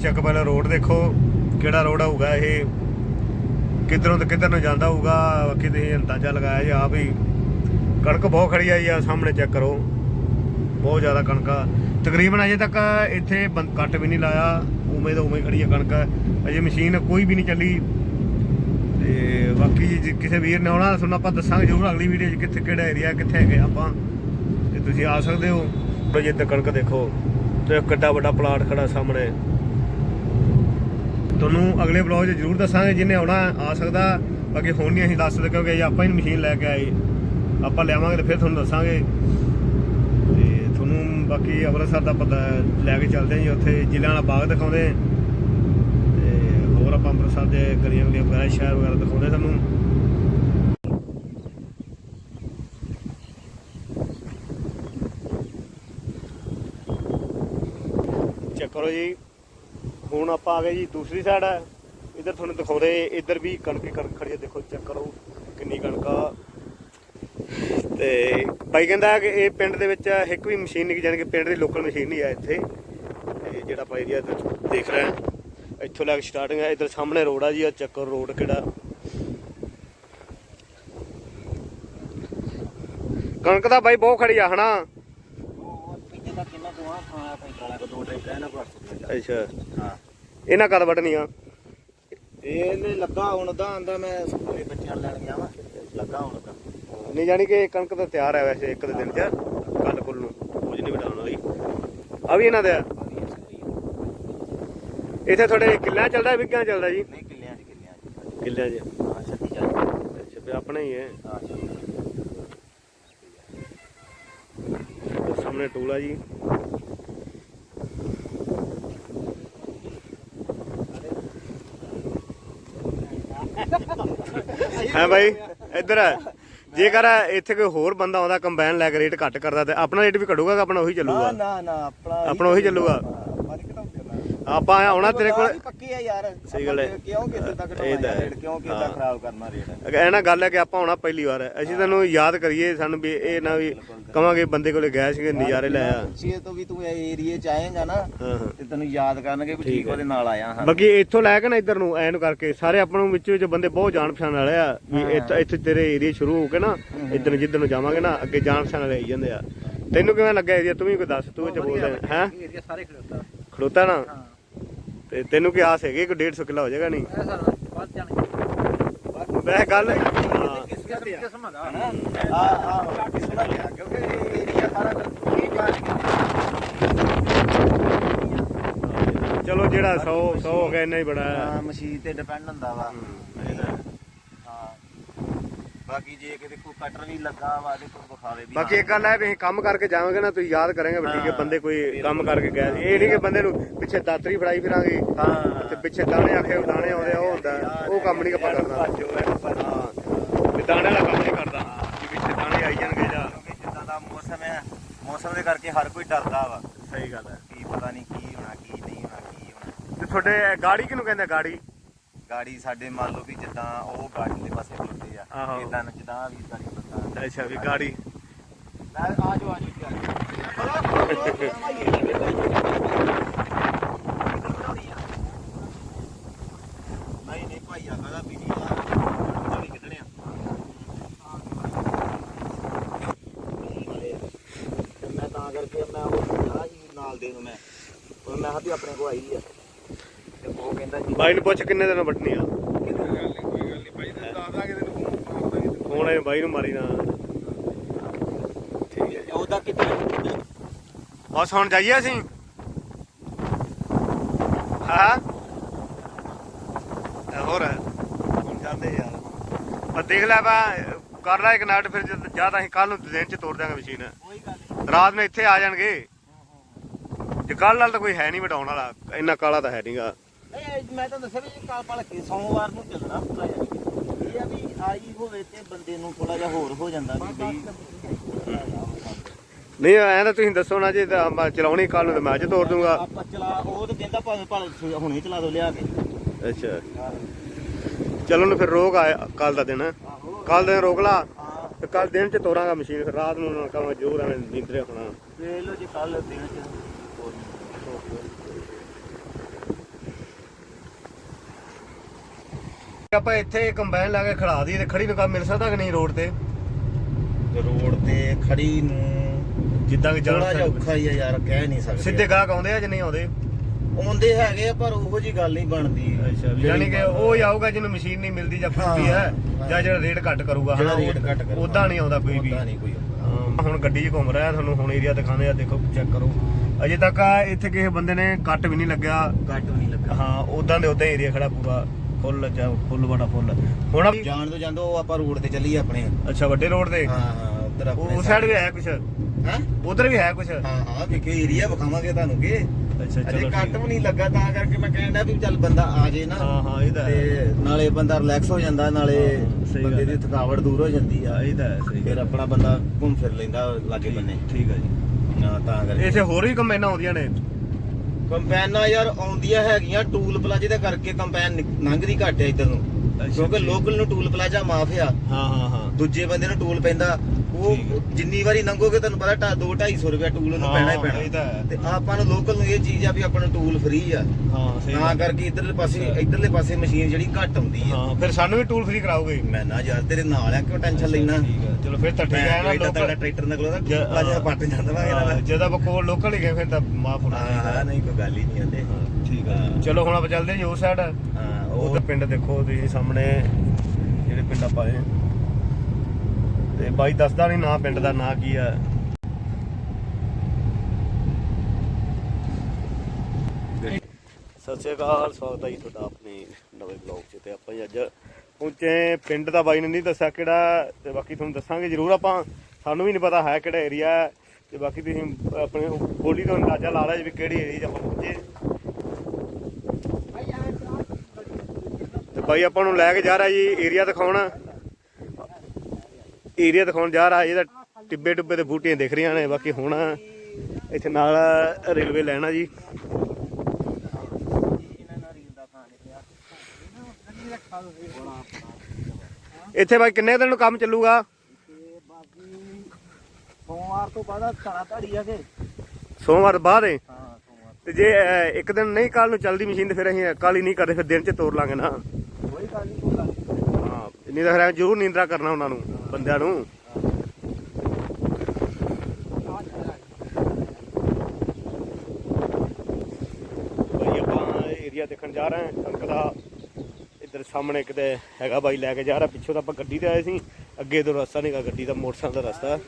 ਚੱਕ ਪਹਿਲਾਂ ਰੋਡ ਦੇਖੋ, ਕਿਹੜਾ ਰੋਡ ਹੋਊਗਾ ਇਹ? ਕਿੱਧਰੋਂ ਤੇ ਕਿੱਧਰ ਨੂੰ ਜਾਂਦਾ ਹੋਊਗਾ? ਬਾਕੀ ਤੁਸੀਂ ਅੰਦਾਜ਼ਾ ਲਗਾਇਆ ਜੀ ਆ ਵੀ ਕਣਕ ਬਹੁਤ ਖੜੀ ਆ ਜੀ ਆ ਸਾਹਮਣੇ ਚੈੱਕ ਕਰੋ। ਬਹੁਤ ਜ਼ਿਆਦਾ ਕਣਕ ਆ। ਤਕਰੀਬਨ ਅਜੇ ਤੱਕ ਇੱਥੇ ਬੰ- ਕੱਟ ਵੀ ਨਹੀਂ ਲਾਇਆ। ਉਵੇਂ ਦਾ ਉਵੇਂ ਖੜੀ ਆ ਕਣਕ। ਅਜੇ ਮਸ਼ੀਨ ਕੋਈ ਵੀ ਨਹੀਂ ਚੱਲੀ। ਤੇ ਬਾਕੀ ਜੇ ਕਿਸੇ ਵੀਰ ਨੇ ਆਉਣਾ, ਤੁਹਾਨੂੰ ਆਪਾਂ ਦੱਸਾਂਗੇ ਜ਼ਰੂਰ ਅਗਲੀ ਵੀਡੀਓ 'ਚ ਕਿੱਥੇ ਕਿਹੜਾ ਏਰੀਆ ਕਿੱਥੇ ਹੈਗੇ ਆਪਾਂ। ਤੇ ਤੁਸੀਂ ਆ ਸਕਦੇ ਹੋ। ਤੇ ਜਿੱਦ ਕਣਕ ਦੇਖੋ। ਤੇ ਕਿੱਡਾ ਵੱਡਾ ਪਲਾਟ ਖੜਾ ਸਾਹਮਣੇ। ਤੁਹਾਨੂੰ ਅਗਲੇ ਵਲੌਗ 'ਚ ਜ਼ਰੂਰ ਦੱਸਾਂਗੇ ਜਿਹਨੇ ਆਉਣਾ ਆ ਸਕਦਾ। ਬਾਕੀ ਹੁਣ ਨਹੀਂ ਅਸੀਂ ਦੱਸ ਸਕਦੇ ਕਿਉਂਕਿ ਅਜੇ ਆਪਾਂ ਹੀ ਮਸ਼ੀਨ ਲੈ ਕੇ ਆਏ। ਆਪਾਂ ਲਿਆਵਾਂਗੇ ਤੇ ਫਿਰ ਤੁਹਾਨੂੰ ਦੱਸਾਂਗੇ। ਤੇ ਤੁਹਾਨੂੰ ਬਾਕੀ ਅੰਮ੍ਰਿਤਸਰ ਦਾ ਪਤਾ ਲੈ ਕੇ ਚੱਲਦੇ ਹਾਂ ਜੀ, ਉੱਥੇ ਜ਼ਿਲ੍ਹਿਆਂ ਵਾਲਾ ਬਾਗ ਦਿਖਾਉਂਦੇ ਤੇ ਹੋਰ ਆਪਾਂ ਅੰਮ੍ਰਿਤਸਰ ਦੇ ਗਲੀਆਂ ਗਲੀਆਂ ਵਗੈਰਾ, ਸ਼ਹਿਰ ਵਗੈਰਾ ਦਿਖਾਉਂਦੇ ਤੁਹਾਨੂੰ। ਚੈੱਕ ਕਰੋ ਜੀ। ਹੁਣ ਆਪਾਂ ਆ ਗਏ ਜੀ ਦੂਸਰੀ ਸਾਈਡ ਹੈ ਇੱਧਰ ਤੁਹਾਨੂੰ ਦਿਖਾਉਂਦੇ, ਇੱਧਰ ਵੀ ਕਣਕ ਹੀ ਕਣਕ ਖੜੀ ਹੈ ਦੇਖੋ ਚੈੱਕ ਕਰੋ ਕਿੰਨੀ ਕਣਕ ਆ। ਤੇ ਬਾਈ ਕਹਿੰਦਾ ਕਿ ਇਹ ਪਿੰਡ ਦੇ ਵਿੱਚ ਇੱਕ ਵੀ ਮਸ਼ੀਨ ਨਹੀਂ, ਜਾਣੀ ਕਿ ਪਿੰਡ ਦੀ ਲੋਕਲ ਮਸ਼ੀਨ ਨਹੀਂ ਆ ਇੱਥੇ। ਤੇ ਜਿਹੜਾ ਆਪਾਂ ਏਰੀਆ ਦੇਖ ਰਹੇ ਹਾਂ। ਇੱਥੋਂ ਲੈ ਕੇ ਸਟਾਰਟਿੰਗ ਹੈ ਇੱਧਰ ਸਾਹਮਣੇ ਰੋਡ ਆ ਜੀ ਆ ਚੱਕਰ ਰੋਡ ਕਿਹੜਾ। ਕਣਕ ਦਾ ਬਾਈ ਬਹੁਤ ਖੜੀ ਆ, ਹਨਾ? ਪਿੱਛੇ ਆ ਦੋ ਟਰੈਕਟਰ ਇਹਨਾਂ ਕੋਲ 800 ਅੱਛਾ। ਹਾਂ। ਇਹਨਾਂ ਕਦ ਵੱਢਣੀਆਂ? ਇਹਨੇ ਲੱਗਾ ਹੁਣ ਦਾ ਆਂਦਾ ਮੈਂ ਸਕੂਲੇ ਬੱਚਿਆਂ ਨੂੰ ਲੈਣ ਗਿਆ ਵਾ। ਲੱਗਾ ਹੁਣ ਦਾ ਨਹੀਂ ਜਾਣੀ ਕਿ ਕਣਕ ਤਾਂ ਤਿਆਰ ਹੈ ਵੈਸੇ ਇੱਕ ਦੇ ਦਿਨ ਚ ਕੱਲ ਕੁੱਲ ਨੂੰ। ਕੁਝ ਨਹੀਂ ਵਡਾਉਣ ਵਾਲੀ ਆ ਵੀ ਇਹਨਾਂ ਦੇ ਇੱਥੇ ਤੁਹਾਡੇ ਕਿੱਲਾ ਚੱਲਦਾ ਵਿਗਾਂ ਚੱਲਦਾ ਜੀ? ਨਹੀਂ ਕਿੱਲਿਆਂ ਚ ਕਿੱਲਿਆਂ ਚ। ਕਿੱਲਿਆਂ 'ਚ? ਹਾਂ ਛੱਤੀ ਜਾ ਅੱਛਾ ਵੀ ਆਪਣਾ ਹੀ ਹੈ। ਸਾਹਮਣੇ ਟੂਲ ਜੀ। ਹੈ ਭਾਈ ਇੱਧਰ ਆ। ਜੇਕਰ ਇੱਥੇ ਕੋਈ ਹੋਰ ਬੰਦਾ ਆਉਂਦਾ ਕੰਬਾਈਨ ਲੈ ਕੇ ਰੇਟ ਘੱਟ ਕਰਦਾ ਤੇ ਆਪਣਾ ਰੇਟ ਵੀ ਘਟੂਗਾ ਕਿ ਆਪਣਾ ਉਹੀ ਚੱਲੂਗਾ ਨਾ ਨਾ ਆਪਣਾ ਆਪਣਾ ਉਹੀ ਚੱਲੂਗਾ। ਆਪਾਂ ਆਉਣਾ ਤੇਰੇ ਕੋਲ ਪੱਕੀ ਆ ਯਾਰ ਸਹੀ ਗੱਲ ਹੈ। ਕਿਉਂ ਕਿਸੇ ਤੱਕ ਹੈ। ਰੇਟ ਕਿਉਂ ਕਿਸੇ ਦਾ। ਖਰਾਬ ਕਰਨਾ ਰੇਟ ਇਹ ਨਾ ਗੱਲ ਹੈ ਕਿ ਆਪਾਂ ਆਉਣਾ ਪਹਿਲੀ ਵਾਰ ਹੈ ਅਸੀਂ ਤੈਨੂੰ ਯਾਦ ਕਰੀਏ ਸਾਨੂੰ ਵੀ ਇਹ ਨਾ ਵੀ ਕਵਾਂਗੇ ਬੰਦੇ ਕੋਲੇ ਗਏ ਸੀਗੇ ਨਜ਼ਾਰੇ ਲੈ ਆ। ਛੇ ਤੋਂ ਵੀ ਤੂੰ ਇਹ ਏਰੀਏ ਚ ਆਏਗਾ ਨਾ ਹਾਂ ਹਾਂ। ਤੇ ਤੈਨੂੰ ਯਾਦ ਕਰਨਗੇ ਵੀ ਠੀਕ। ਉਹਦੇ ਨਾਲ ਆਇਆ ਹਾਂ। ਬਾਕੀ ਇੱਥੋਂ ਲੈ ਕੇ ਨਾ ਇੱਧਰ ਨੂੰ ਐਨ ਕਰਕੇ ਸਾਰੇ ਆਪਾਂ ਨੂੰ ਵਿੱਚ ਵਿੱਚ ਬੰਦੇ ਬਹੁਤ ਜਾਣ ਪਛਾਣ ਵਾਲੇ ਆ ਵੀ। ਇੱਥੇ ਇੱਥੇ ਤੇਰੇ ਏਰੀਆ ਸ਼ੁਰੂ ਹੋ ਕੇ ਨਾ ਇੱਧਰ ਨੂੰ ਜਿੱਧਰ ਨੂੰ ਜਾਵਾਂਗੇ ਨਾ ਅੱਗੇ ਜਾਣ ਪਛਾਣ ਵਾਲੇ ਆਈ ਜਾਂਦੇ ਆ। ਤੈਨੂੰ ਕਿਵੇਂ ਲੱਗਾ ਏਰੀਆ ਤੂੰ ਵੀ ਕੋਈ ਦੱਸ ਤੂੰ ਵਿੱਚ ਬੋਲਦਾ ਹੈ ਏਰੀਆ ਸਾਰੇ ਖੜੋਤਾ ਖੜੋਤਾ ਨਾ? ਤੇ ਤੈਨੂੰ ਕੀ ਆਸ ਹੈਗੀ ਕਿ 150 ਕਿੱਲਾ ਹੋ ਜਾਏਗਾ ਨਹੀਂ? ਵੈਸੇ ਗੱਲ ਕਿਸਮ ਦਾ ਕਿਉਂਕਿ ਏਰੀਆ ਸਾਰਾ ਇਹ ਚਲੋ ਜਿਹੜਾ 100 100 ਹੋ ਗਿਆ ਇੰਨਾ ਹੀ ਬੜਾ ਹੈ। ਮਸ਼ੀਨ ਤੇ ਡਿਪੈਂਡ ਹੁੰਦਾ ਵਾ। ਬਾਕੀ ਜੇ ਕਿਤੇ ਕੋਈ ਕਟਰ ਵੀ ਲੱਗਾ ਵਾ ਤੇ ਕੋਈ ਵਿਖਾਵੇ ਵੀ ਬਾਕੀ ਇੱਕ ਗੱਲ ਹੈ ਵੀ ਅਸੀਂ ਕੰਮ ਕਰਕੇ ਜਾਵਾਂਗੇ ਨਾ ਤੁਸੀਂ ਯਾਦ ਕਰਾਂਗੇ ਵੀ ਠੀਕ ਹੈ। ਬੰਦੇ ਕੋਈ ਕੰਮ ਕਰਕੇ ਗਏ ਸੀ। ਇਹ ਨਹੀਂ ਕਿ ਬੰਦੇ ਨੂੰ ਪਿੱਛੇ ਦਾਤਰੀ ਫੜਾਈ ਫਿਰਾਂਗੇ ਹਾਂ। ਤੇ ਪਿੱਛੇ ਦਾਣੇ ਆਖੇ ਦਾਣੇ ਆਉਂਦੇ ਆ ਉਹ ਹੁੰਦਾ। ਉਹ ਕੰਮ ਨਹੀਂ ਆਪਾਂ ਕਰਨਾ। ਹਾਂ। ਤੇ ਦਾਣੇ ਵਾਲਾ ਕੰਮ ਨਹੀਂ ਕਰਦਾ। ਵੀ ਪਿੱਛੇ ਦਾਣੇ ਆਈ ਜਾਣਗੇ ਜਾਂ ਕਿਉਂਕਿ ਜਿੱਦਾਂ ਦਾ ਮੌਸਮ ਹੈ ਮੌਸਮ ਦੇ ਕਰਕੇ ਹਰ ਕੋਈ ਡਰਦਾ ਵਾ। ਸਹੀ ਗੱਲ ਹੈ। ਕੀ ਪਤਾ ਨਹੀਂ ਕੀ ਹੋਣਾ ਕੀ ਨਹੀਂ ਹੋਣਾ ਕੀ ਹੋਣਾ। ਤੇ ਤੁਹਾਡੇ ਗਾੜੀ ਕਿਹਨੂੰ ਕਹਿੰਦੇ ਆ ਗਾੜੀ? ਗਾੜੀ ਸਾਡੇ ਮੰਨ ਲਓ ਵੀ ਜਿੱਦਾਂ ਉਹ ਗਾੜੀ ਦੇ ਪਾਸੇ ਖਲੋਤੇ ਆ। ਆਹੋ। ਇਦਾਂ ਜਿੱਦਾਂ ਵੀ ਗਾੜੀ ਬੰਦਾ ਅੱਛਾ ਵੀ ਗਾੜੀ। ਆ ਜਾਓ ਆ ਜਾਓ। ਨਹੀਂ ਨਹੀਂ ਭਾਈ ਆ ਕਹਦਾ ਵੀ ਨਹੀਂ ਆ ਨਹੀਂ ਕਿਤਨੇ ਆ ਮੈਂ ਤਾਂ ਕਰਕੇ ਮੈਂ ਉਹ ਆ ਜੀ ਨਾਲ ਦੇ ਨੂੰ ਮੈਂ। ਉਹ ਮੈਂ ਕਿਹਾ ਵੀ ਆਪਣੇ ਕੋ ਆਈ ਆ। ਤੇ ਉਹ ਕਹਿੰਦਾ ਜੀ ਬਾਈ ਨੂੰ ਪੁੱਛ ਕਿੰਨੇ ਦਿਨ ਵੱਟਣੀ ਆ? ਹੁਣ ਇਹ ਬਾਈ ਨੂੰ ਮਾਰੀ ਨਾ। ਠੀਕ ਹੈ। ਉਹਦਾ ਕਿਤੇ ਬਸ ਹੁਣ ਜਾਈਏ ਅਸੀਂ। ਹਾਂ। ਇਹ ਹੋਰ? ਹੈ ਹੁਣ ਜਾਂਦੇ ਯਾਰ। ਪਰ ਦੇਖ ਲੈ ਬਾ ਕਰ ਲੈ ਇੱਕ ਨਾਟ ਫਿਰ ਜਦ ਜ਼ਿਆਦਾ ਅਸੀਂ ਕੱਲ ਨੂੰ ਦਿਨ ਚ ਤੋੜ ਦਾਂਗੇ ਮਸ਼ੀਨ। ਕੋਈ ਗੱਲ ਨਹੀਂ ਰਾਤ ਨੂੰ ਇੱਥੇ ਆ ਜਾਣਗੇ। ਜੇ ਕੱਲ ਨਾਲ ਤਾਂ ਕੋਈ ਹੈ ਨਹੀਂ ਵਟਾਉਣ ਵਾਲਾ ਇੰਨਾ ਕਾਲਾ ਤਾਂ ਹੈ ਨਹੀਂਗਾ ਮੈਂ ਤਾਂ ਦੱਸਿਆ ਵੀ ਇਹ ਕਾਲ ਪਾਲ ਕੇ ਸੋਮਵਾਰ ਨੂੰ ਚੱਲਣਾ ਪੂਰਾ ਯਾਨੀ ਇਹ ਆ ਵੀ ਆਈ ਹੋਵੇ ਤੇ ਬੰਦੇ ਨੂੰ ਥੋੜਾ ਜਿਹਾ ਹੋਰ ਹੋ ਜਾਂਦਾ ਵੀ ਬਈ ਨਹੀਂ ਐਂ ਤਾਂ ਤੁਸੀਂ ਦੱਸੋ ਨਾ ਜੇ ਤਾਂ ਮੈਂ ਚਲਾਉਣੀ ਕੱਲ ਨੂੰ ਤਾਂ ਮੈਂ ਅੱਜ ਤੋੜ ਦੂੰਗਾ। ਆਪਾਂ ਚਲਾ ਉਹ ਤਾਂ ਕਹਿੰਦਾ ਭਾਵੇਂ ਭਾਵੇਂ ਹੁਣੇ ਚਲਾ ਦੋ ਲਿਆ ਕੇ। ਅੱਛਾ। ਚਲੋ ਨੂੰ ਫਿਰ ਰੋਕ ਆ ਕੱਲ ਦਾ ਦਿਨ। ਕੱਲ ਦਿਨ ਰੋਕ ਲਾ। ਤੇ ਕੱਲ ਦਿਨ ਚ ਤੋਰਾਂਗਾ ਮਸ਼ੀਨ ਫਿਰ ਰਾਤ ਨੂੰ ਨਾਲ ਕਵਾਂ ਜੋਰ ਐਵੇਂ ਨੀਂਦਰੇ ਹੋਣਾ। ਵੇਖ ਆਪਾਂ ਇੱਥੇ ਕੰਬਾਈਨ ਲਾ ਕੇ ਖੜਾ ਦੀ ਤੇ ਖੜੀ ਨੂੰ ਕੰਮ ਮਿਲ ਸਕਦਾ ਕਿ ਨਹੀਂ ਰੋਡ ਤੇ? ਰੋਡ ਤੇ ਖੜੀ ਨੂੰ ਜਿੱਦਾਂ ਕਿ ਜਾਣ ਔਖਾ ਹੀ ਆ ਯਾਰ ਕਹਿ ਨਹੀਂ ਸਕਦੇ। ਸਿੱਧੇ ਗਾਹਕ ਆਉਂਦੇ ਆ ਜਾਂ ਨਹੀਂ ਆਉਂਦੇ? ਆਉਂਦੇ ਹੈਗੇ ਆ ਪਰ ਉਹੋ ਜੀ ਗੱਲ ਨਹੀਂ ਬਣਦੀ। ਯਾਨੀ ਕਿ ਉਹ ਹੀ ਆਊਗਾ ਜਿਹਨੂੰ ਮਸ਼ੀਨ ਨਹੀਂ ਮਿਲਦੀ ਜਾਂ ਫੁੱਟੀ ਹੈ ਹਾਂ। ਜਾਂ ਜਿਹੜਾ ਰੇਟ ਘੱਟ ਕਰੂਗਾ ਜਿਹੜਾ ਰੇਟ ਘੱਟ ਕਰੂਗਾ। ਉਦਾਂ ਨਹੀਂ ਆਉਂਦਾ ਕੋਈ ਵੀ। ਉਦਾਂ ਨਹੀਂ ਕੋਈ ਆਉਂਦਾ। ਹਾਂ, ਹੁਣ ਗੱਡੀ 'ਚ ਘੁੰਮ ਰਿਹਾ ਤੁਹਾਨੂੰ ਹੁਣ ਏਰੀਆ ਦਿਖਾਉਂਦੇ ਆ ਦੇਖੋ ਚੈੱਕ ਕਰੋ। ਅਜੇ ਤੱਕ ਆ ਇੱਥੇ ਕਿਸੇ ਬੰਦੇ ਨੇ ਕੱਟ ਵੀ ਨਹੀਂ ਲੱਗਿਆ। ਘੱਟ ਵੀ ਨਹੀਂ ਲੱਗਾ ਹਾਂ ਉਦਾਂ ਦੇ ਉਦਾਂ ਏਰੀਆ ਖੜਾ ਪੂਰਾ ਫੁੱਲ ਜਾਂ ਫੁੱਲ ਬੜਾ ਫੁੱਲ। ਹੁਣ ਜਾਣ ਤੋਂ ਜਾਂਦੋ ਉਹ ਆਪਾਂ ਰੋਡ ਤੇ ਚੱਲੀਏ ਆਪਣੇ। ਅੱਛਾ ਵੱਡੇ ਰੋਡ ਤੇ? ਹਾਂ ਹਾਂ ਉਧਰ ਆਪਣੇ ਉਸ ਸਾਈਡ ਵੀ ਹੈ ਕੁਛ? ਹਾਂ? ਉਧਰ ਵੀ ਹੈ ਕੁਛ? ਹਾਂ ਹਾਂ ਵਿਖੇ ਏਰੀਆ ਵਿਖਾਵਾਂਗੇ ਤੁਹਾਨੂੰ ਕਿ ਅੱਛਾ ਅਜੇ ਚਲੋ ਕੱਟ ਠੀਕ ਵੀ ਨਹੀਂ ਲੱਗਾ ਤਾਂ ਕਰਕੇ ਮੈਂ ਕਹਿੰਦਾ ਵੀ ਚੱਲ ਬੰਦਾ ਆ ਜੇ ਨਾ। ਹਾਂ ਹਾਂ ਇਹ ਤਾਂ ਹੈ। ਤੇ ਨਾਲੇ ਬੰਦਾ ਰਿਲੈਕਸ ਹੋ ਜਾਂਦਾ ਨਾਲੇ ਹਾਂ, ਸਹੀ ਬੰਦੇ ਗੱਲ ਦੀ ਥਕਾਵਟ ਦੂਰ ਹੋ ਜਾਂਦੀ ਆ। ਹਾਂ, ਇਹ ਤਾਂ ਹੈ ਸਹੀ ਫਿਰ ਗੱਲ। ਆਪਣਾ ਬੰਦਾ ਘੁੰਮ ਫਿਰ ਲੈਂਦਾ ਲਾਗੇ ਬੰਨੇ। ਠੀਕ ਹੈ ਜੀ। ਹਾਂ ਤਾਂ ਕਰਕੇ। ਇੱਥੇ ਹੋਰ ਵੀ ਕੰਬਾਈਨਾਂ ਆਉਂਦੀਆਂ ਨੇ? ਕੰਪੈਨਾਂ ਯਾਰ ਆਉਂਦੀਆਂ ਹੈਗੀਆਂ ਟੂਲ ਪਲਾਜੇ ਦਾ ਕਰਕੇ ਕੰਪੈਨ ਨਿਕ- ਲੰਘਦੀ ਘੱਟ ਹੈ ਇਧਰ ਨੂੰ। ਕਿਉਂਕਿ ਠੀਕ। ਲੋਕਲ ਨੂੰ ਟੂਲ ਪਲਾਜਾ ਮਾਫ ਆ। ਹਾਂ ਹਾਂ ਹਾਂ। ਦੂਜੇ ਬੰਦੇ ਨੂੰ ਟੂਲ ਪੈਂਦਾ। ਉਹ ਠੀਕ ਹੈ। ਜਿੰਨੀ ਵਾਰੀ ਲੰਘੋਗੇ ਤੁਹਾਨੂੰ ਪਤਾ 2 250 ਰੁਪਏ ਟੂਲ ਉਹਨੂੰ ਪੈਣਾ ਹੀ ਹਾਂ, ਇਹ ਤਾਂ ਪੈਣਾ ਹੈ। ਤੇ ਆਪਾਂ ਨੂੰ ਲੋਕਲ ਨੂੰ ਇਹ ਚੀਜ਼ ਆ ਵੀ ਆਪਾਂ ਨੂੰ ਟੂਲ ਫ੍ਰੀ ਆ। ਹਾਂ ਸਹੀ ਤਾਂ ਗੱਲ। ਕਰਕੇ ਇਧਰਲੇ ਪਾਸੇ ਅੱਛਾ। ਇਧਰਲੇ ਪਾਸੇ ਮਸ਼ੀਨ ਜਿਹੜੀ ਘੱਟ ਆਉਂਦੀ ਆ। ਹਾਂ ਫਿਰ ਸਾਨੂੰ ਵੀ ਟੂਲ ਫ੍ਰੀ ਕਰਾਓਗੇ? ਮੈਂ ਨਾ ਯਾਰ ਤੇਰੇ ਨਾਲ ਆ ਕਿਉਂ ਟੈਨਸ਼ਨ ਲੈਣਾ ਠੀਕ ਹੈ ਚਲੋ ਫਿਰ ਤਾਂ ਠੀਕ ਹੈ ਨਾ ਮੈਂ ਤਾਂ ਲੋਕਲ ਟਰੈਕਟਰ ਨਾਲ ਕੋਲ ਜ- ਪਲਾਜਾ ਪੱਟ ਜਾਂਦਾ ਵਾ ਇਹਨਾਂ ਦਾ ਜਦੋਂ ਆਪਾਂ ਕੋਲ ਲੋਕਲ ਹੀ ਗਏ ਫਿਰ ਤਾਂ ਮਾਫ ਹੋਣਾ ਹਾਂ ਹਾਂ ਨਹੀਂ ਕੋਈ ਗੱਲ ਹੀ ਨਹੀਂ ਹਾਂ, ਠੀਕ ਹੈ ਹਾਂ। ਚਲੋ ਹੁਣ ਆਪਾਂ ਚੱਲਦੇ ਹਾਂ ਜੀ ਉਸ ਸਾਈਡ ਹਾਂ ਉਹ ਉਹ ਤਾਂ ਪਿੰਡ ਦੇਖੋ ਤੁਸੀਂ ਸਾਹਮਣੇ ਜਿਹੜੇ ਪਿੰਡ ਆਪਾਂ ਆਏ ਤੇ ਬਾਈ ਦੱਸਦਾ ਨਹੀਂ ਨਾ ਪਿੰਡ ਦਾ ਨਾਂ ਕੀ ਆ। ਸਤਿ ਸ਼੍ਰੀ ਅਕਾਲ, ਸਵਾਗਤ ਹੈ ਜੀ ਤੁਹਾਡਾ ਆਪਣੇ ਨਵੇਂ ਬਲੌਗ 'ਚ ਤੇ ਆਪਾਂ ਅੱਜ ਪਹੁੰਚੇ ਪਿੰਡ ਦਾ ਬਾਈ ਨੇ ਨਹੀਂ ਦੱਸਿਆ ਕਿਹੜਾ ਤੇ ਬਾਕੀ ਤੁਹਾਨੂੰ ਦੱਸਾਂਗੇ ਜ਼ਰੂਰ ਆਪਾਂ, ਸਾਨੂੰ ਵੀ ਨਹੀਂ ਪਤਾ ਹੈ ਕਿਹੜਾ ਏਰੀਆ ਹੈ ਤੇ ਬਾਕੀ ਤੁਸੀਂ ਆਪਣੇ ਬੋਲੀ ਤੋਂ ਅੰਦਾਜ਼ਾ ਲਾ ਲਿਆ ਜੀ ਵੀ ਕਿਹੜੀ ਏਰੀਆ 'ਚ ਆਪਾਂ ਪਹੁੰਚੇ। ਤੇ ਬਾਈ ਆਪਾਂ ਨੂੰ ਲੈ ਕੇ ਜਾ ਰਿਹਾ ਜੀ ਏਰੀਆ ਦਿਖਾਉਣ। ਏਰੀਆ ਦਿਖਾਉਣ ਜਾ ਰਿਹਾ ਇਹਦਾ ਟਿੱਬੇ ਟੁੱਬੇ ਤੇ ਬੂਟੀਆਂ ਦਿਖ ਰਹੀਆਂ ਨੇ ਬਾਕੀ ਹੁਣ ਇੱਥੇ ਨਾਲ ਰੇਲਵੇ ਲੈਣਾ ਜੀ। ਇੱਥੇ ਬਾਈ ਕਿੰਨੇ ਦਿਨ ਨੂੰ ਕੰਮ ਚੱਲੂਗਾ? ਸੋਮਵਾਰ ਤੋਂ ਬਾਅਦ ਧੜਾ ਧੜੀ ਆ ਕੇ ਸੋਮਵਾਰ ਬਾਅਦ ਹੈ ਤੇ। ਜੇ ਇੱਕ ਦਿਨ ਨਹੀਂ ਕੱਲ ਨੂੰ ਚੱਲਦੀ ਮਸ਼ੀਨ ਤੇ ਫਿਰ ਅਸੀਂ ਕੱਲ ਹੀ ਨਹੀਂ ਕਰਦੇ ਫਿਰ ਦਿਨ 'ਚ ਤੋੜ ਲਾਂਗੇ ਨਾ। ਕੋਈ ਗੱਲ ਨਹੀਂ ਨਹੀਂ ਤਾਂ ਫਿਰ ਜ਼ਰੂਰ ਨੀਂਦਰਾ ਕਰਨਾ ਉਹਨਾਂ ਨੂੰ, ਬੰਦਿਆਂ ਨੂੰ। ਭਾਈ ਆਪਾਂ ਏਰੀਆ ਦੇਖਣ ਜਾ ਰਹੇ ਹਾਂ, ਕਣਕ ਦਾ ਇੱਧਰ ਸਾਹਮਣੇ ਕਿਤੇ ਹੈਗਾ ਬਾਈ, ਲੈ ਕੇ ਜਾ ਰਿਹਾ। ਪਿੱਛੋਂ ਤਾਂ ਆਪਾਂ ਗੱਡੀ ਤੇ ਆਏ ਸੀ, ਅੱਗੇ ਤੋਂ ਰਸਤਾ ਨਹੀਂਗਾ ਗੱਡੀ ਦਾ ਮੋਟਰਸਾਈਕਲ ਦਾ ਰਸਤਾ।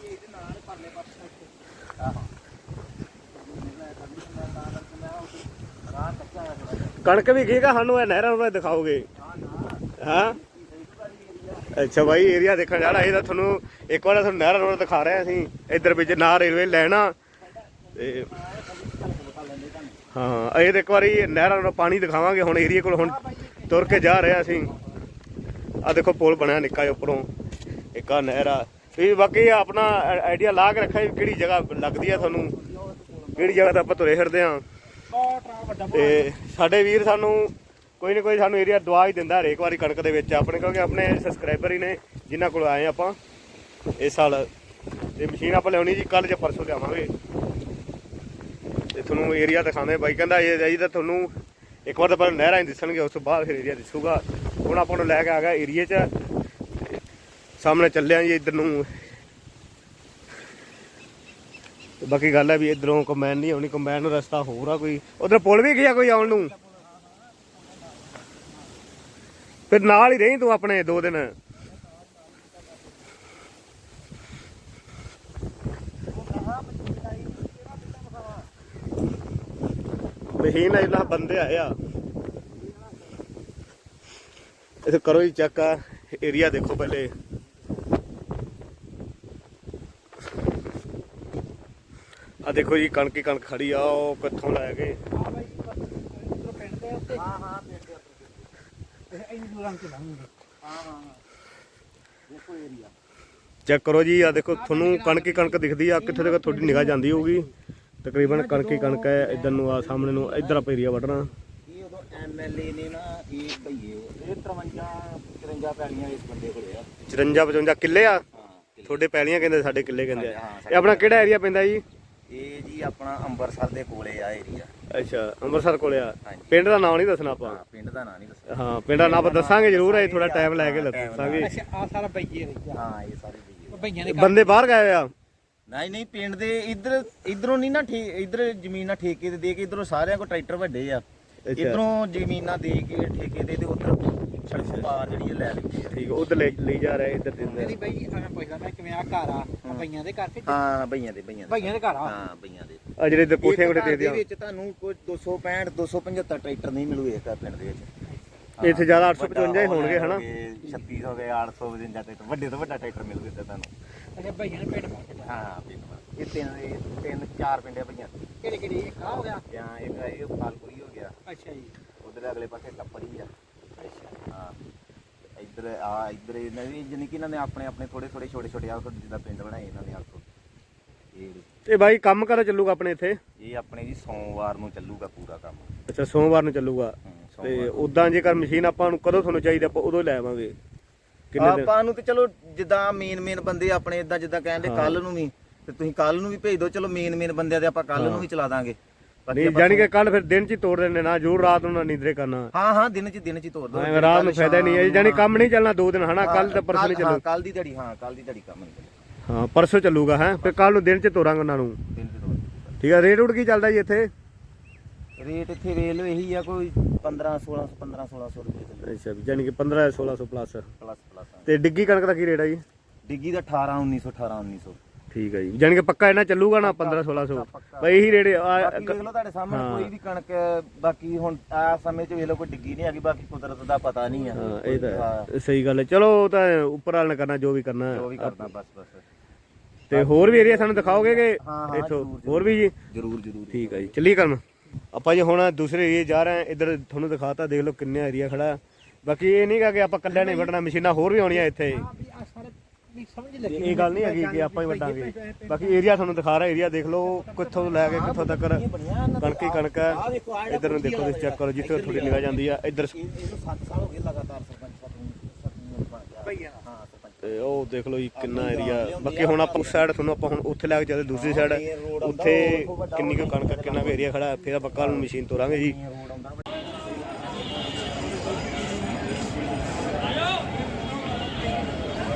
ਕਣਕ ਵੀ ਠੀਕ ਆ, ਸਾਨੂੰ ਇਹ ਨਹਿਰਾਂ ਨੂੰ ਦਿਖਾਓਗੇ। ਹਾਂ? ਅੱਛਾ ਬਾਈ ਏਰੀਆ ਦੇਖਣ ਜਾਣਾ ਇਹ ਤਾਂ ਤੁਹਾਨੂੰ ਇੱਕ ਵਾਰ ਤੁਹਾਨੂੰ ਨਹਿਰਾਂ ਰੋਡ ਦਿਖਾ ਰਹੇ ਅਸੀਂ ਇੱਧਰ ਵਿੱਚ ਨਾ ਰੇਲਵੇ ਲੈਣਾ ਤੇ ਹਾਂ ਇਹ ਤਾਂ ਇੱਕ ਵਾਰੀ ਨਹਿਰਾਂ ਨੂੰ ਪਾਣੀ ਦਿਖਾਵਾਂਗੇ, ਹੁਣ ਏਰੀਆ ਕੋਲ ਹੁਣ ਤੁਰ ਕੇ ਜਾ ਰਹੇ ਅਸੀਂ। ਆ ਦੇਖੋ, ਪੁਲ ਬਣਿਆ ਨਿੱਕਾ ਜਿਹਾ ਉੱਪਰੋਂ। ਇੱਕ ਆ ਨਹਿਰ ਆ। ਵੀ ਬਾਕੀ ਆਪਣਾ ਆਈਡੀਆ ਲਾ ਕੇ ਰੱਖਿਆ ਵੀ ਕਿਹੜੀ ਜਗ੍ਹਾ ਲੱਗਦੀ ਆ ਤੁਹਾਨੂੰ। ਕਿਹੜੀ ਜਗ੍ਹਾ ਤੇ ਆਪਾਂ ਤੁਰੇ ਫਿਰਦੇ ਆ। ਤੇ ਸਾਡੇ ਵੀਰ ਸਾਨੂੰ ਕੋਈ ਨਾ ਕੋਈ ਸਾਨੂੰ ਏਰੀਆ ਦਵਾ ਹੀ ਦਿੰਦਾ ਹਰੇਕ ਵਾਰੀ ਕਣਕ ਦੇ ਵਿੱਚ ਆਪਣੇ, ਕਿਉਂਕਿ ਆਪਣੇ ਸਬਸਕ੍ਰਾਈਬਰ ਹੀ ਨੇ, ਜਿਨ੍ਹਾਂ ਕੋਲ ਆਏ ਆਪਾਂ। ਇਸ ਸਾਲ ਤੇ ਮਸ਼ੀਨ ਆਪਾਂ ਲਿਆਉਣੀ ਜੀ ਕੱਲ ਜਾਂ ਪਰਸੋਂ ਲਿਆਵਾਂਗੇ। ਤੇ ਤੁਹਾਨੂੰ ਏਰੀਆ ਦਿਖਾਉਂਦੇ ਬਾਈ। ਕਹਿੰਦਾ ਇਹ ਜੀ ਤਾਂ ਤੁਹਾਨੂੰ ਇੱਕ ਵਾਰ ਤਾਂ ਪਹਿਲਾਂ ਨਹਿਰਾਂ ਹੀ ਦਿਸਣਗੇ ਉਸ ਤੋਂ ਬਾਅਦ ਫਿਰ ਏਰੀਆ ਦਿਸੂਗਾ। ਹੁਣ ਆਪਾਂ ਨੂੰ ਲੈ ਕੇ ਆ ਗਿਆ ਏਰੀਏ 'ਚ। ਸਾਹਮਣੇ ਚੱਲਿਆ ਜੀ ਇੱਧਰ ਨੂੰ। ਬਾਕੀ ਗੱਲ ਹੈ ਵੀ ਇਧਰੋਂ ਕੰਬਾਈਨ ਨਹੀਂ ਆਉਣੀ ਕੰਬਾਈਨ ਰਸਤਾ ਹੋਰ ਆ ਕੋਈ। ਉਧਰ ਪੁਲ ਵੀ ਗਿਆ ਕੋਈ ਆਉਣ ਨੂੰ? ਫਿਰ ਨਾਲ ਹੀ ਰਹੀ ਤੂੰ ਆਪਣੇ ਦੋ ਦਿਨ। ਮਹੀਨਾ ਇਹਨਾਂ ਬੰਦੇ ਆਏ ਆ। ਇਹ ਕਰੋ ਜੀ ਚੈੱਕ ਆ ਏਰੀਆ ਦੇਖੋ ਪਹਿਲੇ। ਆ ਦੇਖੋ ਜੀ, ਕਣਕ ਹੀ ਕਣਕ ਖੜੀ ਆ, ਉਹ ਕਿੱਥੋਂ ਲੈ ਗਏ? ਹਾਂ ਹਾਂ ਪਿੰਡ ਦੇ ਉੱਤੇ ਹਾਂ ਹਾਂ ਹਾਂ ਦੇਖੋ ਏਰੀਆ ਚੈੱਕ ਕਰੋ ਜੀ ਆ ਦੇਖੋ ਤੁਹਾਨੂੰ ਕਣਕ ਹੀ ਕਣਕ ਦਿਖਦੀ ਆ ਕਿੱਥੇ ਤੱਕ ਤੁਹਾਡੀ ਨਿਗਾਹ ਜਾਂਦੀ ਹੋਊਗੀ। ਤਕਰੀਬਨ ਕਣਕ ਹੀ ਕਣਕ ਹੈ ਇਧਰ ਨੂੰ ਆ ਸਾਹਮਣੇ ਨੂੰ ਇਧਰ ਆਪਾਂ ਏਰੀਆ ਵੜਨਾ ਇਹ ਉਦੋਂ ਐਮਐਲਏ ਨੇ ਨਾ ਇਹ ਭਈਏ ਇਹ 53 53 ਪੈਲੀਆਂ ਇਸ ਬੰਦੇ ਕੋਲੇ ਆ। 54 55 ਕਿੱਲੇ ਆ? ਤੁਹਾਡੇ ਪੈਲੀਆਂ ਕਹਿੰਦੇ ਸਾਡੇ ਕਿੱਲੇ ਕਹਿੰਦੇ ਆ। ਇਹ ਆਪਣਾ ਕਿਹੜਾ ਏਰੀਆ ਪੈਂਦਾ ਜੀ? ਇਹ ਜੀ ਆਪਣਾ ਅੰਮ੍ਰਿਤਸਰ ਦੇ ਕੋਲੇ ਆ ਏਰੀਆ ਅੱਛਾ ਅੰਮ੍ਰਿਤਸਰ ਕੋਲੇ ਆ। ਹਾਂਜੀ। ਪਿੰਡ ਦਾ ਨਾਮ ਨਹੀਂ ਦੱਸਣਾ ਆਪਾਂ। ਹਾਂ ਪਿੰਡ ਦਾ ਨਾਂ ਨਹੀਂ ਦੱਸਿਆ ਹਾਂ ਪਿੰਡ ਦਾ ਨਾਮ ਆਪਾਂ ਦੱਸਾਂਗੇ ਜ਼ਰੂਰ ਹੈ ਥੋੜਾ ਟਾਈਮ ਲੈ ਕੇ ਦੱਸਾਂਗੇ। ਅੱਛਾ ਆ ਸਾਰਾ ਬਈਏ ਰਹੀ ਹਾਂ ਇਹ ਸਾਰੇ ਬਈਏ ਬਈਆਂ ਘਰ ਬੰਦੇ ਬਾਹਰ ਗਏ ਆ? ਨਹੀਂ ਨਹੀਂ ਪਿੰਡ ਦੇ ਇੱਧਰ ਇਧਰੋਂ ਨਹੀਂ ਨਾ ਠੇ ਇਧਰ ਜ਼ਮੀਨਾਂ ਠੇਕੇ ਤੇ ਦੇ ਕੇ ਇਧਰੋਂ ਸਾਰਿਆਂ ਕੋਲ ਟਰੈਕਟਰ ਵੱਡੇ ਆ। ਅੱਛਾ। ਇਧਰੋਂ ਜ਼ਮੀਨਾਂ ਦੇ ਕੇ ਠੇਕੇ ਦੇ ਤੇ ਉਧਰ ਸੜਕ ਪਾਰ ਜਿਹੜੀ ਇਹ ਲੈ ਲਈ ਠੀਕ ਉਧਰ ਲੈ ਲਈ ਜਾ ਰਹੇ ਇੱਧਰ ਦਿੰਦੇ ਮੇਰੀ ਬਈ ਮੈਂ ਪੁੱਛਦਾ ਮੈਂ ਕਿਵੇਂ ਆ ਘਰ ਆ? ਆ ਬਈਆਂ ਦੇ ਘਰ ਕਿ ਹਾਂ ਬਈਆਂ ਦੇ ਬਈਆਂ ਦੇ। ਬਈਆਂ ਦੇ ਘਰ ਆ? ਹਾਂ ਬਈਆਂ ਦੇ। ਆ ਜਿਹੜੇ ਇੱਧਰ ਕੋਠੇ ਇੱਕ ਕੋਠੇ ਦੇ ਦੇ ਦਿਆਂ ਵਿੱਚ ਤੁਹਾਨੂੰ ਕੋਈ 265 275 ਟਰੈਕਟਰ ਨਹੀਂ ਮਿਲੂ ਇਸ ਘਰ ਪਿੰਡ ਦੇ ਵਿੱਚ। ਇੱਥੇ ਜ਼ਿਆਦਾ 855 ਹੀ ਹੋਣਗੇ ਹਨਾ? 36 ਹੋ ਗਏ 855 ਟਰੈਕਟਰ। ਵੱਡੇ ਤੋਂ ਵੱਡਾ ਟਰੈਕਟਰ ਮਿਲੂ ਇੱਥੇ ਤੁਹਾਨੂੰ। ਅੱਛਾ ਬਈਆਂ ਦੇ ਪਿੰਡ ਪਹੁੰਚ ਹਾਂ ਪਿੰਡ। ਇਹ ਤਿੰਨ ਇਹ ਤਿੰਨ ਚਾਰ ਪਿੰਡ ਆ ਬਈਆਂ। ਦੇ। ਕਿਹੜੇ ਕਿਹੜੇ? ਇੱਕ ਆ ਹੋ ਗਿਆ? ਜਾਂ ਇੱਕ ਇਹ ਫਾਲਪੁਰੀ ਹੋ ਗਿਆ। ਅੱਛਾ ਜੀ। ਉਧਰ ਅਗਲੇ ਪਾਸੇ ਟੱਪੜੀ ਆ। ਅੱਛਾ। ਹਾਂ। ਇੱਧਰ ਆ ਇੱਧਰ ਇਹਨਾਂ ਦੀ ਜਾਨੀ ਕਿ ਇਹਨਾਂ ਨੇ ਆਪਣੇ ਆਪਣੇ ਥੋੜੇ ਥੋੜੇ ਛੋਟੇ ਛੋਟੇ ਆ ਜਿੱਦਾਂ ਪਿੰਡ ਬਣਾਏ ਇਹਨਾਂ ਨੇ ਆਪੋ ਇਹ ਤੇ ਬਾਈ ਕੰਮ ਕਰਾ ਚੱਲੂਗਾ ਆਪਣੇ ਇੱਥੇ? ਇਹ ਆਪਣੇ ਜੀ ਸੋਮਵਾਰ ਨੂੰ ਚੱਲੂਗਾ ਪੂਰਾ ਕੰਮ। ਅੱਛਾ ਸੋਮਵਾਰ ਨੂੰ ਚੱਲੂਗਾ। ਤੇ ਉਦਾਂ ਜੇਕਰ ਮਸ਼ੀਨ ਆਪਾਂ ਨੂੰ ਕਦੋਂ ਤੁਹਾਨੂੰ ਚਾਹੀਦੀ ਆਪਾਂ ਉਦੋਂ ਲੈ ਆਵਾਂਗੇ। ਕਿੰਨੇ ਦਿਨ? ਆਪਾਂ ਨੂੰ ਤੇ ਚਲੋ ਜਿੱਦਾਂ ਮੇਨ ਮੇਨ ਬੰਦੇ ਆਪਣੇ ਇਦਾਂ ਜਿੱਦਾਂ ਕਹਿੰਦੇ ਕੱਲ ਨੂੰ ਵੀ ਤੇ ਤੁਸੀਂ ਕੱਲ ਨੂੰ ਵੀ ਭੇਜ ਦਿਓ ਚਲੋ ਮੇਨ ਮੇਨ ਬੰਦਿਆਂ ਦੇ ਆਪਾਂ ਕੱਲ ਨੂੰ ਵੀ ਚਲਾ ਦਾਂਗੇ। ਬਾਕੀ ਨਹੀਂ ਆਪਾਂ- ਜਾਣੀ ਕਿ ਕੱਲ ਫਿਰ ਦਿਨ ਚ ਹੀ ਤੋੜ ਦਿੰਦੇ ਨਾ ਜ਼ਰੂਰ ਰਾਤ ਨੂੰ ਨਾ ਨੀਂਦਰੇ ਕਰਨਾ। ਹਾਂ ਹਾਂ ਦਿਨ ਚ ਦਿਨ ਚ ਹੀ ਤੋੜ ਦੋ ਐਵੇਂ ਰਾਤ ਨੂੰ ਫਾਇਦਾ ਨਹੀਂ ਹੈ ਜਾਣੀ ਕੰਮ ਨਹੀਂ ਚੱਲਣਾ ਦੋ ਦਿਨ ਹਨਾ? ਕੱਲ ਤੇ ਪਰਸੋਂ ਨਹੀਂ ਚੱਲੂ। ਕੱਲ ਦੀ ਦਿਹਾੜੀ ਹਾਂ ਕੱਲ ਦੀ ਦਿਹਾੜੀ ਕੰਮ ਨਹੀਂ ਹਾਂ ਪਰਸੋਂ ਚੱਲੂਗਾ ਹੈ? ਫਿਰ ਕੱਲ ਨੂੰ ਦਿਨ ਚ ਤੋਰਾਂਗੇ ਉਹਨਾਂ ਨੂੰ। ਦਿਨ ਚ ਤੋੜ ਠੀਕ ਹੈ ਰੇਟ ਉਡ ਕੀ ਚੱਲਦਾ ਜੀ ਇੱਥੇ? ਰੇਟ ਇੱਥੇ ਲਓ ਇਹੀ ਆ ਕੋਈ 15 16 15 1600 ਰੁਪਏ ਅੱਛਾ ਵੀ ਕਿ 15 1600 ਪਲੱਸ। ਪਲੱਸ ਪਲੱਸ ਤੇ ਡਿੱਗੀ ਕਣਕ ਦਾ ਕੀ ਰੇਟ ਆ ਜੀ? ਡਿੱਗੀ ਦਾ 18 1900 18 1900 ਠੀਕ ਹੈ ਜੀ। ਜਾਣੀ ਕਿ ਪੱਕਾ ਇਹਨਾਂ ਚੱਲੂਗਾ ਨਾ 15 1600 ਪੱਕਾ। ਬਈ ਇਹੀ ਰੇਟ ਆ ਬਾਕੀ ਵੇਖ ਲਓ ਤੁਹਾਡੇ ਸਾਹਮਣੇ ਕੋਈ ਵੀ ਕਣਕ ਬਾਕੀ ਹੁਣ ਆ ਸਮੇਂ 'ਚ ਵੇਖ ਲਓ ਕੋਈ ਡਿੱਗੀ ਨਹੀਂ ਹੈਗੀ ਬਾਕੀ ਕੁਦਰਤ ਦਾ ਪਤਾ ਨਹੀਂ ਆ। ਹਾਂ ਇਹ ਤਾਂ। ਸਹੀ ਗੱਲ ਹੈ। ਚਲੋ ਉਹ ਤਾਂ ਉੱਪਰ ਵਾਲ ਨੇ ਕਰਨਾ ਜੋ ਵੀ ਕਰਨਾ। ਜੋ ਵੀ ਕਰਨਾ ਬਸ ਬਸ। ਤੇ ਹੋਰ ਵੀ ਏਰੀਆ ਸਾਨੂੰ ਦਿਖਾਓਗੇ ਕਿ ਇੱਥੋਂ? ਹੋਰ ਵੀ ਜੀ? ਜਰੂਰ ਜਰੂਰ ਠੀਕ ਹੈ ਜੀ। ਚੱਲੀ ਕਰਨ ਆਪਾਂ ਜੀ ਹੁਣ ਦੂਸਰੇ ਏਰੀਏ ਜਾ ਰਹੇ ਹਾਂ ਇੱਧਰ ਤੁਹਾਨੂੰ ਦਿਖਾਤਾ ਦੇਖ ਲਓ ਕਿੰਨਾ ਏਰੀਆ ਖੜਾ। ਬਾਕੀ ਇਹ ਨਹੀਂ ਗਾ ਕਿ ਆਪਾਂ ਕੱਲਿਆਂ ਨਹੀਂ ਵੱਢਣਾ ਮਸ਼ੀਨਾਂ ਹੋਰ ਵੀ ਆਉਣੀਆਂ ਇੱਥੇ। ਆ ਆ ਇਹ ਗੱਲ ਨਹੀਂ ਹੈਗੀ ਕਿ ਆਪਾਂ ਹੀ ਵੱਢਾਂਗੇ। ਬਾਕੀ ਏਰੀਆ ਤੁਹਾਨੂੰ ਦਿਖਾ ਰਿਹਾ ਏਰੀਆ ਦੇਖ ਲਓ ਕਿੱਥੋਂ ਤੋਂ ਲੈ ਕੇ ਕਿੱਥੋਂ ਤੱਕ। ਕਣਕ ਹੀ ਕਣਕ ਹੈ ਇੱਧਰ ਨੂੰ ਦੇਖੋ ਤੁਸੀਂ ਚੈੱਕ ਕਰੋ ਜਿੱਥੇ ਤੁਹਾਡੀ ਨਿਗਾਹ ਜਾਂਦੀ ਆ। ਇੱਧਰ ਇਹਨੂੰ 7 ਸਾਲ ਹੋ ਗਏ ਲਗਾਤਾਰ ਸਰਪੰਚ ਭਈਆ। ਤੇ ਉਹ ਦੇਖ ਲਓ ਜੀ ਕਿੰਨਾ ਏਰੀਆ ਬਾਕੀ ਹੁਣ ਆਪਾਂ ਉਸ ਸਾਈਡ ਤੁਹਾਨੂੰ ਆਪਾਂ ਹੁਣ ਉੱਥੇ ਲੈ ਕੇ ਚੱਲਦੇ ਦੂਸਰੀ ਸਾਈਡ ਉੱਥੇ ਕਿੰਨੀ ਕੁ ਕਣਕ ਕਿੰਨਾ ਕੁ ਏਰੀਆ ਖੜਾ ਫਿਰ ਆਪਾਂ ਕੱਲ ਨੂੰ ਮਸ਼ੀਨ ਤੋਰਾਂਗੇ ਜੀ।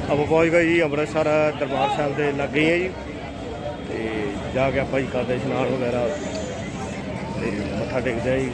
ਆਪਾਂ ਪਹੁੰਚ ਗਏ ਜੀ ਅੰਮ੍ਰਿਤਸਰ ਦਰਬਾਰ ਸਾਹਿਬ ਦੇ ਲੱਗੇ ਆ ਜੀ। ਤੇ ਜਾ ਕੇ ਆਪਾਂ ਜੀ ਕਰਦੇ ਇਸ਼ਨਾਨ ਵਗੈਰਾ। ਤੇ ਮੱਥਾ ਟੇਕਦੇ ਆ ਜੀ।